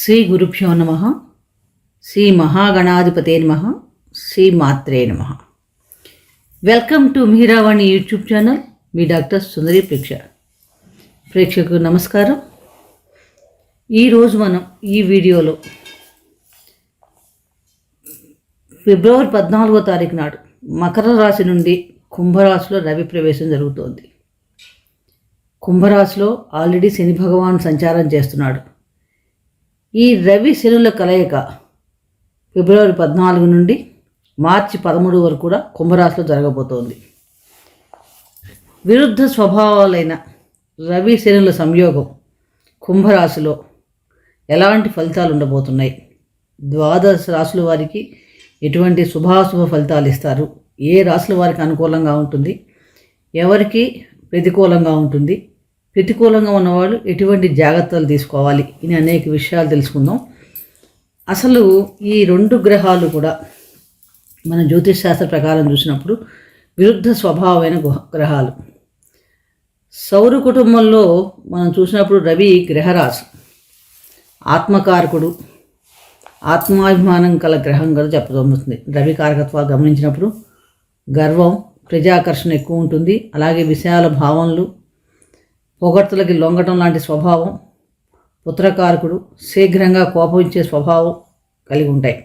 శ్రీ గురుభ్యో నమ శ్రీ మహాగణాధిపతే నమ శ్రీ మాత్రే నమ. Welcome to Meeravani YouTube channel me doctor Sundari ప్రేక్ష. ప్రేక్షకు నమస్కారం. ఈరోజు మనం ఈ వీడియోలో ఫిబ్రవరి పద్నాలుగో తారీఖు నాడు మకర రాశి నుండి కుంభరాశిలో రవి ప్రవేశం జరుగుతోంది. కుంభరాశిలో ఆల్రెడీ శని భగవాన్ సంచారం చేస్తున్నాడు. ఈ రవి శనుల కలయిక ఫిబ్రవరి పద్నాలుగు నుండి మార్చి పదమూడు వరకు కూడా కుంభరాశిలో జరగబోతోంది. విరుద్ధ స్వభావాలైన రవి శనుల సంయోగం కుంభరాశిలో ఎలాంటి ఫలితాలు ఉండబోతున్నాయి? ద్వాదశ రాశుల వారికి ఎటువంటి శుభాశుభ ఫలితాలు ఇస్తారు? ఏ రాశుల వారికి అనుకూలంగా ఉంటుంది? ఎవరికి ప్రతికూలంగా ఉంటుంది? ప్రతికూలంగా ఉన్నవాళ్ళు ఎటువంటి జాగ్రత్తలు తీసుకోవాలి ఇని అనేక విషయాలు తెలుసుకుందాం. అసలు ఈ రెండు గ్రహాలు కూడా మన జ్యోతిష్ శాస్త్ర ప్రకారం చూసినప్పుడు విరుద్ధ స్వభావమైన గ్రహాలు. సౌర కుటుంబంలో మనం చూసినప్పుడు రవి గ్రహరాశి. ఆత్మకారకుడు ఆత్మాభిమానం కల గ్రహం కదా చెప్పబడుతుంది. రవి కారకత్వాలు గమనించినప్పుడు గర్వం ప్రజాకర్షణ ఎక్కువ ఉంటుంది. అలాగే విశాల భావనలు పొగడ్తలకి లొంగటం లాంటి స్వభావం పుత్రకారకుడు శీఘ్రంగా కోపించే స్వభావం కలిగి ఉంటాయి.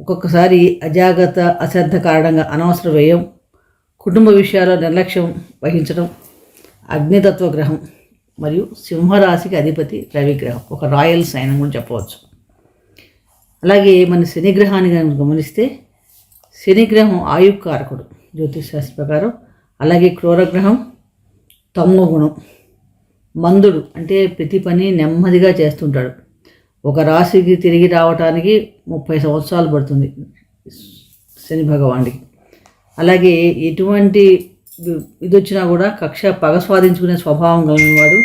ఒక్కొక్కసారి అజాగ్రత్త అశ్రద్ధ కారణంగా అనవసర వ్యయం కుటుంబ విషయాల్లో నిర్లక్ష్యం వహించడం అగ్నితత్వ గ్రహం మరియు సింహరాశికి అధిపతి రవిగ్రహం ఒక రాయల్ సైన్ అని కూడా చెప్పవచ్చు. అలాగే మన శనిగ్రహాన్ని కనుక గమనిస్తే శనిగ్రహం ఆయుకారకుడు జ్యోతిష్ శాస్త్ర ప్రకారం. అలాగే క్రూరగ్రహం తమో గుణం మందుడు అంటే ప్రతి పని నెమ్మదిగా చేస్తుంటాడు. ఒక రాశికి తిరిగి రావటానికి ముప్పై సంవత్సరాలు పడుతుంది శని భగవానుడికి. అలాగే ఎటువంటి ఇది వచ్చినా కూడా కక్ష పగ స్వాధించుకునే స్వభావం కలిగినవాడు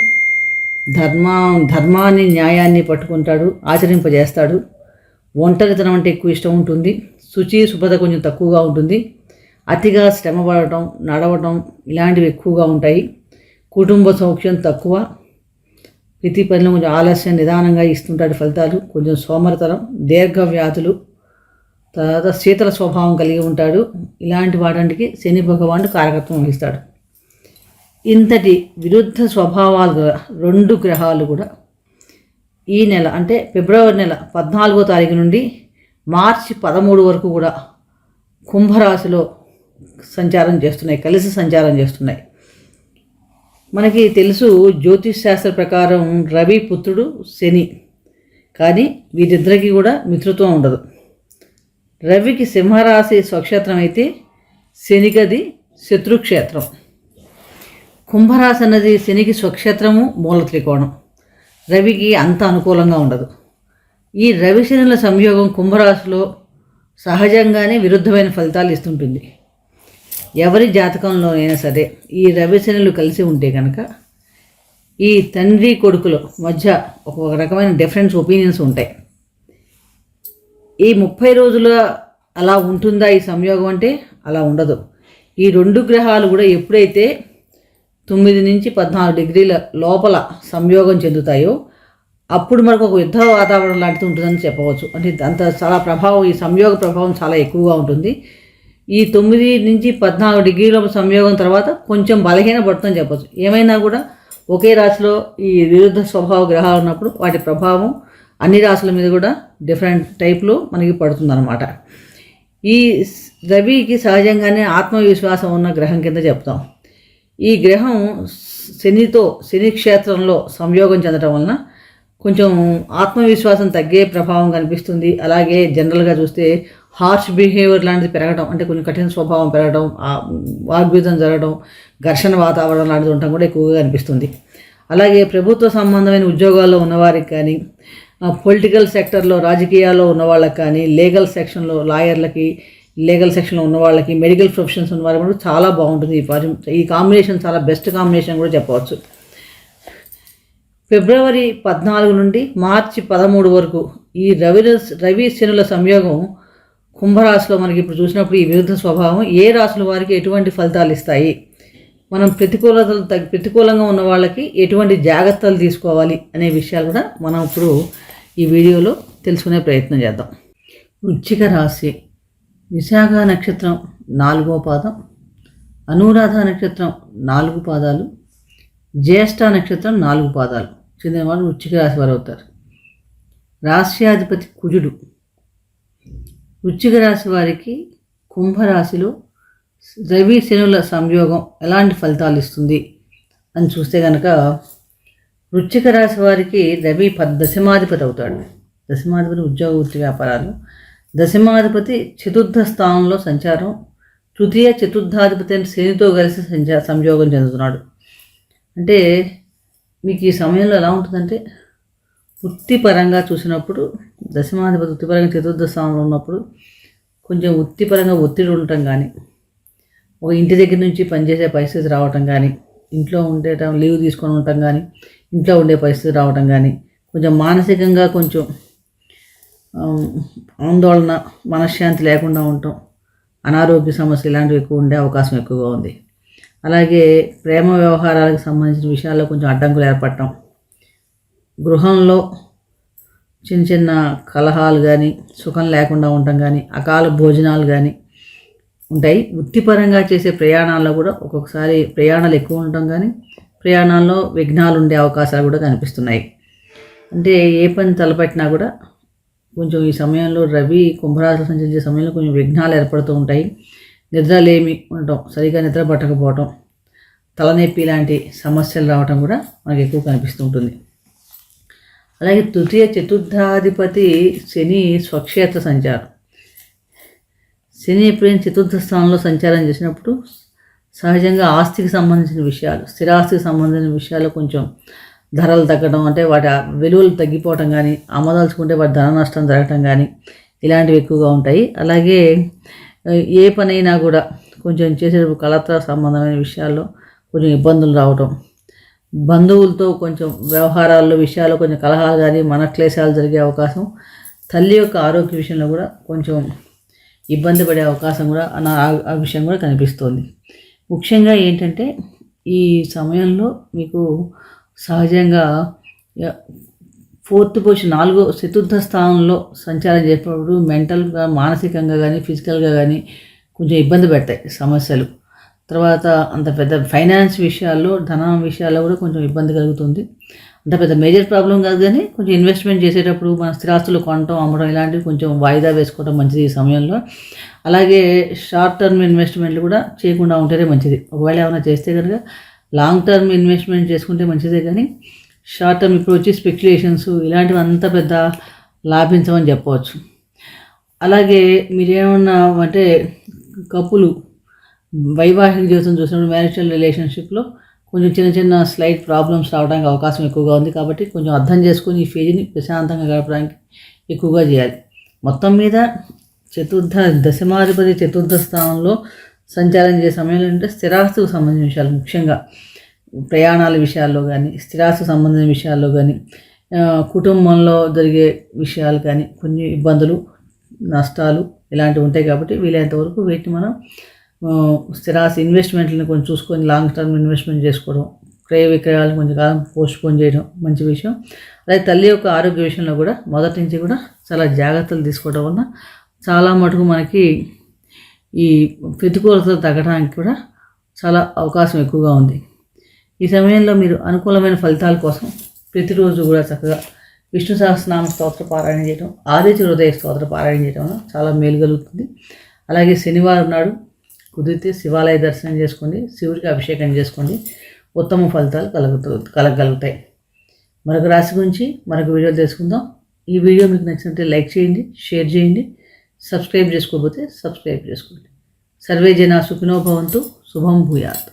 ధర్మ ధర్మాన్ని న్యాయాన్ని పట్టుకుంటాడు ఆచరింపజేస్తాడు. ఒంటరితనం అంటే ఎక్కువ ఇష్టం ఉంటుంది. శుచి శుభ్రత కొంచెం తక్కువగా ఉంటుంది. అతిగా శ్రమ పడటం నడవటం ఇలాంటివి ఎక్కువగా ఉంటాయి. కుటుంబ సౌఖ్యం తక్కువ. ప్రతి పనిలో కొంచెం ఆలస్యం నిదానంగా ఇస్తుంటాడు ఫలితాలు. కొంచెం సోమరతనం దీర్ఘ వ్యాధులు తర్వాత శీతల స్వభావం కలిగి ఉంటాడు. ఇలాంటి వాటికి శని భగవానుడు కారకత్వం వహిస్తాడు. ఇంతటి విరుద్ధ స్వభావాలు గల రెండు గ్రహాలు కూడా ఈ నెల అంటే ఫిబ్రవరి నెల పద్నాలుగో తారీఖు నుండి మార్చి పదమూడు వరకు కూడా కుంభరాశిలో సంచారం చేస్తున్నాయి కలిసి సంచారం చేస్తున్నాయి. మనకి తెలుసు జ్యోతిష్ శాస్త్ర ప్రకారం రవి పుత్రుడు శని. కానీ వీరిద్దరికీ కూడా మిత్రత్వం ఉండదు. రవికి సింహరాశి స్వక్షేత్రం అయితే శనికది శత్రుక్షేత్రం కుంభరాశి అన్నది శనికి స్వక్షేత్రము మూల త్రికోణం. రవికి అంత అనుకూలంగా ఉండదు. ఈ రవి శనుల సంయోగం కుంభరాశిలో సహజంగానే విరుద్ధమైన ఫలితాలు ఇస్తుంటుంది. ఎవరి జాతకంలోనైనా సరే ఈ రవి శనులు కలిసి ఉంటే కనుక ఈ తండ్రి కొడుకుల మధ్య ఒక రకమైన డిఫరెన్స్ ఒపీనియన్స్ ఉంటాయి. ఈ ముప్పై రోజుల అలా ఉంటుందా ఈ సంయోగం అంటే అలా ఉండదు. ఈ రెండు గ్రహాలు కూడా ఎప్పుడైతే తొమ్మిది నుంచి పద్నాలుగు డిగ్రీల లోపల సంయోగం చెందుతాయో అప్పుడు మనకు ఒక యుద్ధ వాతావరణం లాంటిది ఉంటుందని చెప్పవచ్చు. అంటే అంత చాలా ప్రభావం ఈ సంయోగ ప్రభావం చాలా ఎక్కువగా ఉంటుంది. ఈ తొమ్మిది నుంచి పద్నాలుగు డిగ్రీల సంయోగం తర్వాత కొంచెం బలహీన పడుతుందని చెప్పవచ్చు ఏమైనా కూడా ఒకే రాశిలో ఈ విరుద్ధ స్వభావ గ్రహాలు ఉన్నప్పుడు వాటి ప్రభావం అన్ని రాశుల మీద కూడా డిఫరెంట్ టైప్లో మనకి పడుతుందన్నమాట. ఈ రవికి సహజంగానే ఆత్మవిశ్వాసం ఉన్న గ్రహం కింద చెప్తాం. ఈ గ్రహం శనితో శని క్షేత్రంలో సంయోగం చెందడం వలన కొంచెం ఆత్మవిశ్వాసం తగ్గే ప్రభావం కనిపిస్తుంది. అలాగే జనరల్గా చూస్తే హార్ష్ బిహేవియర్ లాంటిది పెరగడం అంటే కొంచెం కఠిన స్వభావం పెరగడం ఆ వాగ్విధం జరగడం ఘర్షణ వాతావరణం లాంటిది ఉండటం కూడా ఎక్కువగా కనిపిస్తుంది అలాగే ప్రభుత్వ సంబంధమైన ఉద్యోగాల్లో ఉన్నవారికి కానీ పొలిటికల్ సెక్టర్లో రాజకీయాల్లో ఉన్న వాళ్ళకి కానీ లీగల్ సెక్షన్లో లాయర్లకి లీగల్ సెక్షన్లో ఉన్న వాళ్ళకి మెడికల్ ప్రొఫెషన్స్ ఉన్న వాళ్ళకి కూడా చాలా బాగుంటుంది ఈ పరి- ఈ కాంబినేషన్ చాలా బెస్ట్ కాంబినేషన్ కూడా చెప్పవచ్చు. ఫిబ్రవరి పద్నాలుగు నుండి మార్చి పదమూడు వరకు ఈ రవి రవి శనుల సంయోగం కుంభరాశిలో మనకి ఇప్పుడు చూసినప్పుడు ఈ విరుద్ధ స్వభావం ఏ రాశుల వారికి ఎటువంటి ఫలితాలు ఇస్తాయి? మనం ప్రతికూలతలు తగ్గి ప్రతికూలంగా ఉన్న వాళ్ళకి ఎటువంటి జాగ్రత్తలు తీసుకోవాలి అనే విషయాలు కూడా మనం ఇప్పుడు ఈ వీడియోలో తెలుసుకునే ప్రయత్నం చేద్దాం. వృచ్చిక రాశి విశాఖ నక్షత్రం నాలుగో పాదం అనురాధ నక్షత్రం నాలుగు పాదాలు జ్యేష్ఠ నక్షత్రం నాలుగు పాదాలు. చెందిన వాళ్ళు వృచ్చిక రాశి వారు అవుతారు. రాశ్యాధిపతి కుజుడు. వృచ్చిక రాశి వారికి కుంభరాశిలో రవి శనుల సంయోగం ఎలాంటి ఫలితాలు ఇస్తుంది అని చూస్తే కనుక వృచ్చిక రాశి వారికి రవి దశమాధిపతి అవుతాడు. దశమాధిపతి ఉద్యోగ వృత్తి వ్యాపారాలు. దశమాధిపతి చతుర్థ స్థానంలో సంచారం. తృతీయ చతుర్థాధిపతి అని శనితో కలిసి సంచా సంయోగం చెందుతున్నాడు. అంటే మీకు ఈ సమయంలో ఎలా ఉంటుందంటే వృత్తిపరంగా చూసినప్పుడు దశమాధిపతి వృత్తిపరంగా చతుర్థ స్థానంలో ఉన్నప్పుడు కొంచెం వృత్తిపరంగా ఒత్తిడి ఉండటం కానీ ఒక ఇంటి దగ్గర నుంచి పనిచేసే పరిస్థితి రావటం కానీ ఇంట్లో ఉండేటం లీవ్ తీసుకొని ఉండటం కానీ ఇంట్లో ఉండే పరిస్థితి రావటం కానీ కొంచెం మానసికంగా కొంచెం ఆందోళన మనశ్శాంతి లేకుండా ఉండటం అనారోగ్య సమస్య ఇలాంటివి ఎక్కువ ఉండే అవకాశం ఎక్కువగా ఉంది. అలాగే ప్రేమ వ్యవహారాలకు సంబంధించిన విషయాల్లో కొంచెం అడ్డంకులు ఏర్పడటం గృహంలో చిన్న చిన్న కలహాలు కానీ సుఖం లేకుండా ఉండటం కానీ అకాల భోజనాలు కానీ ఉంటాయి. వృత్తిపరంగా చేసే ప్రయాణాల్లో కూడా ఒక్కొక్కసారి ప్రయాణాలు ఎక్కువ ఉండటం కానీ ప్రయాణాల్లో విఘ్నాలు ఉండే అవకాశాలు కూడా కనిపిస్తున్నాయి. అంటే ఏ పని తలపెట్టినా కూడా కొంచెం ఈ సమయంలో రవి కుంభరాశి సంచరించే సమయంలో కొంచెం విఘ్నాలు ఏర్పడుతూ ఉంటాయి. నిద్రలేమి ఉండటం సరిగా నిద్ర పట్టకపోవటం తలనొప్పి లాంటి సమస్యలు రావటం కూడా మనకు ఎక్కువ కనిపిస్తూ ఉంటుంది. అలాగే తృతీయ చతుర్థాధిపతి శని స్వక్షేత్ర సంచారం. శని ఎప్పుడైనా చతుర్థ స్థానంలో సంచారం చేసినప్పుడు సహజంగా ఆస్తికి సంబంధించిన విషయాలు స్థిరాస్తికి సంబంధించిన విషయాలు కొంచెం ధరలు తగ్గడం అంటే వాటి విలువలు తగ్గిపోవటం కానీ అమ్మదలుచుకుంటే వాటి ధన నష్టం జరగటం కానీ ఇలాంటివి ఎక్కువగా ఉంటాయి. అలాగే ఏ పనైనా కూడా కొంచెం చేసేటప్పుడు కళతో సంబంధమైన విషయాల్లో కొంచెం ఇబ్బందులు రావటం బంధువులతో కొంచెం వ్యవహారాల్లో విషయాల్లో కొంచెం కలహాలు కానీ మనక్లేశాలు జరిగే అవకాశం తల్లి యొక్క ఆరోగ్య విషయంలో కూడా కొంచెం ఇబ్బంది పడే అవకాశం కూడా ఆ విషయం కూడా కనిపిస్తోంది. ముఖ్యంగా ఏంటంటే ఈ సమయంలో మీకు సహజంగా ఫోర్త్ పొజిషన్ నాలుగో చతుర్థ స్థానంలో సంచారం చేసినప్పుడు మెంటల్గా మానసికంగా కానీ ఫిజికల్గా కానీ కొంచెం ఇబ్బంది పెడతాయి సమస్యలు. తర్వాత అంత పెద్ద ఫైనాన్స్ విషయాల్లో ధనం విషయాల్లో కూడా కొంచెం ఇబ్బంది కలుగుతుంది. అంత పెద్ద మేజర్ ప్రాబ్లం కాదు కానీ కొంచెం ఇన్వెస్ట్మెంట్ చేసేటప్పుడు మన స్థిరాస్తులు కొనటం అమ్మడం ఇలాంటివి కొంచెం వాయిదా వేసుకోవడం మంచిది ఈ సమయంలో. అలాగే షార్ట్ టర్మ్ ఇన్వెస్ట్మెంట్లు కూడా చేయకుండా ఉంటేనే మంచిది. ఒకవేళ ఏమైనా చేస్తే కనుక లాంగ్ టర్మ్ ఇన్వెస్ట్మెంట్ చేసుకుంటే మంచిదే కానీ షార్ట్ టర్మ్ ఇప్పుడు వచ్చి స్పెక్యులేషన్స్ ఇలాంటివి అంత పెద్ద లాభించమని చెప్పవచ్చు. అలాగే మీరేమన్నా అంటే కప్పులు వైవాహిక జీవితం చూసినప్పుడు మ్యారిటల్ రిలేషన్షిప్లో కొంచెం చిన్న చిన్న స్లైట్ ప్రాబ్లమ్స్ రావడానికి అవకాశం ఎక్కువగా ఉంది కాబట్టి కొంచెం అర్థం చేసుకొని ఈ ఫేజ్ని ప్రశాంతంగా గడపడానికి ఎక్కువగా చేయాలి. మొత్తం మీద చతుర్థ దశమాధిపతి చతుర్థ స్థానంలో సంచారం చేసే సమయంలో అంటే స్థిరాస్తుకు సంబంధించిన విషయాలు ముఖ్యంగా ప్రయాణాల విషయాల్లో కానీ స్థిరాస్తుకు సంబంధించిన విషయాల్లో కానీ కుటుంబంలో జరిగే విషయాలు కానీ కొన్ని ఇబ్బందులు నష్టాలు ఇలాంటివి ఉంటాయి కాబట్టి వీలైనంత వరకు వీటిని మనం స్థిరాస్తి ఇన్వెస్ట్మెంట్లను కొంచెం చూసుకొని లాంగ్ టర్మ్ ఇన్వెస్ట్మెంట్ చేసుకోవడం క్రయ విక్రయాలు కొంచెం కాలం పోస్ట్పోన్ చేయడం మంచి విషయం. అలాగే తల్లి యొక్క ఆరోగ్య విషయంలో కూడా మొదటి నుంచి కూడా చాలా జాగ్రత్తలు తీసుకోవడం వల్ల చాలా మటుకు మనకి ఈ ప్రతికూలతలు తగ్గడానికి కూడా చాలా అవకాశం ఎక్కువగా ఉంది. ఈ సమయంలో మీరు అనుకూలమైన ఫలితాల కోసం ప్రతిరోజు కూడా చక్కగా విష్ణు సహస్రనామ స్తోత్ర పారాయణ చేయడం ఆదిత్య హృదయ స్తోత్ర పారాయణ చేయడం వల్ల చాలా మేలు కలుగుతుంది. అలాగే శనివారం నాడు కుదిరితే శివాలయ దర్శనం చేసుకోండి శివుడికి అభిషేకం చేసుకోండి ఉత్తమ ఫలితాలు కలుగుతూ కలగలుగుతాయి. మరొక రాశి గురించి మరొక వీడియో తెలుసుకుందాం. ఈ వీడియో మీకు నచ్చినట్టే లైక్ చేయండి షేర్ చేయండి సబ్స్క్రైబ్ చేసుకోకపోతే సబ్స్క్రైబ్ చేసుకోండి. సర్వే జన సుఖినో భవంతు శుభం భూయాత్.